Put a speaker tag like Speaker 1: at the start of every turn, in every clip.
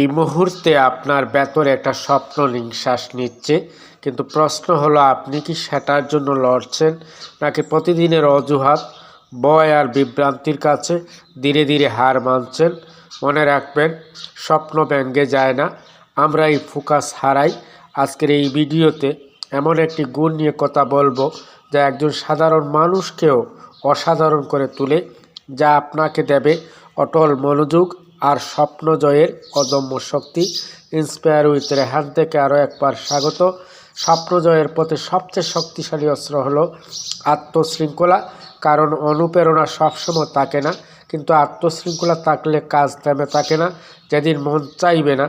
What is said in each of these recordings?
Speaker 1: এই মুহূর্তে আপনার ভেতরে একটা স্বপ্ন নিঃশ্বাস নিচ্ছে, কিন্তু প্রশ্ন হলো, আপনি কি সেটার জন্য লড়ছেন নাকি প্রতিদিনের অজুহাত বয় আর বিভ্রান্তির কাছে ধীরে ধীরে হার মানছেন? মনে রাখবেন, স্বপ্ন ব্যঙ্গে যায় না। আমরা এই ফোকাস হারাই। আজকের এই ভিডিওতে এমন একটি গুণ নিয়ে কথা বলব, যা একজন সাধারণ মানুষকেও অসাধারণ করে তোলে, যা আপনাকে দেবে অটল মনোযোগ আর স্বপ্ন জয়ের অদম্য শক্তি ইন্সপায়ার উইথ রেহান থেকে আরও একবার স্বাগত। স্বপ্ন জয়ের পথে সবচেয়ে শক্তিশালী অস্ত্র হলো আত্মশৃঙ্খলা, কারণ অনুপ্রেরণা সবসময় থাকে না, কিন্তু আত্মশৃঙ্খলা থাকলে কাজ থেমে থাকে না। যেদিন মন চাইবে না,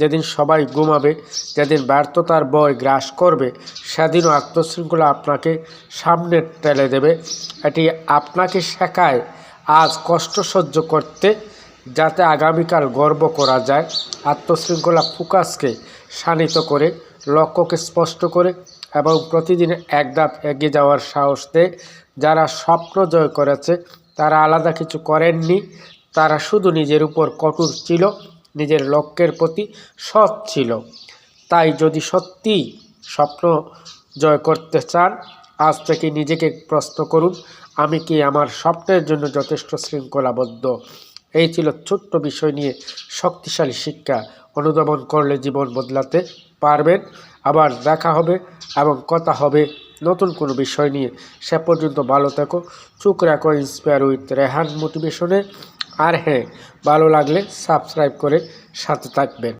Speaker 1: যেদিন সবাই ঘুমাবে, যেদিন ব্যর্থতার বয় গ্রাস করবে, সেদিনও আত্মশৃঙ্খলা আপনাকে সামনে টেলে দেবে। এটি আপনাকে শেখায় আজ কষ্ট সহ্য করতে যাতে আগামীকাল গর্ব করা যায়। আত্মশৃঙ্খলা ফোকাসকে শানিত করে, লক্ষ্যকে স্পষ্ট করে এবং প্রতিদিন এক ধাপ এগিয়ে যাওয়ার সাহস দেয়। যারা স্বপ্ন জয় করেছে, তারা আলাদা কিছু করেননি। তারা শুধু নিজের উপর কঠোর ছিল, নিজের লক্ষ্যের প্রতি সৎ ছিল। তাই যদি সত্যি স্বপ্ন জয় করতে চান, আজ থেকে নিজেকে প্রশ্ন করুন, আমি কি আমার স্বপ্নের জন্য যথেষ্ট শৃঙ্খলাবদ্ধ? এই ছিল ছোট্ট বিষয় নিয়ে শক্তিশালী শিক্ষা অনুধাবন করলে জীবন বদলাতে পারবেন। আবার দেখা হবে এবং কথা হবে নতুন কোনো বিষয় নিয়ে। সে পর্যন্ত ভালো থাকো। চুক রাখো ইন্সপায়ার উইথ রেহান মোটিভেশনে আর হ্যাঁ ভালো লাগলে সাবস্ক্রাইব করে সাথে থাকবেন।